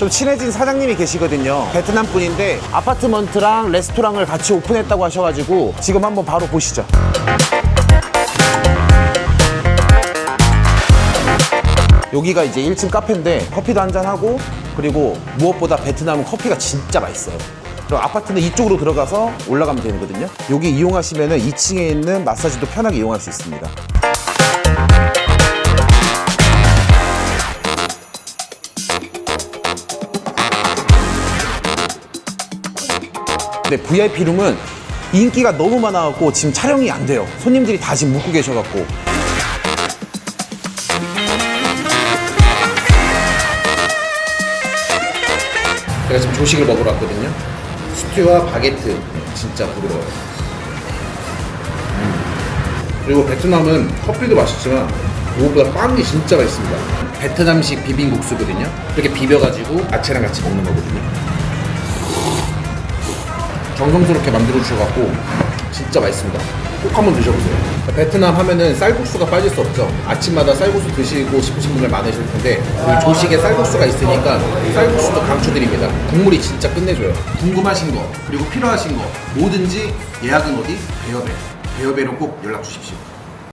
좀 친해진 사장님이 계시거든요. 베트남 분인데 아파트먼트랑 레스토랑을 같이 오픈했다고 하셔가지고 지금 한번 바로 보시죠. 여기가 이제 1층 카페인데 커피도 한 잔 하고 그리고 무엇보다 베트남은 커피가 진짜 맛있어요. 그리고 아파트는 이쪽으로 들어가서 올라가면 되거든요. 여기 이용하시면 2층에 있는 마사지도 편하게 이용할 수 있습니다. 근데 VIP 룸은 인기가 너무 많아갖고 지금 촬영이 안 돼요. 손님들이 다 지금 묵고 계셔갖고. 제가 지금 조식을 먹으러 왔거든요. 스튜와 바게트 진짜 부드러워요. 음. 그리고 베트남은 커피도 맛있지만 무엇보다 빵이 진짜 맛있습니다. 베트남식 비빔국수거든요. 이렇게 비벼가지고 야채랑 같이 먹는 거거든요. 정성스럽게 만들어 주셔갖고 진짜 맛있습니다. 꼭 한번 드셔보세요. 베트남 하면은 쌀국수가 빠질 수 없죠. 아침마다 쌀국수 드시고 싶으신 분들 많으실 텐데 그 조식에 쌀국수가 있으니까 쌀국수도 강추드립니다. 국물이 진짜 끝내줘요. 궁금하신 거 그리고 필요하신 거 뭐든지 예약은 어디? 배여배. 배여배로 꼭 연락 주십시오.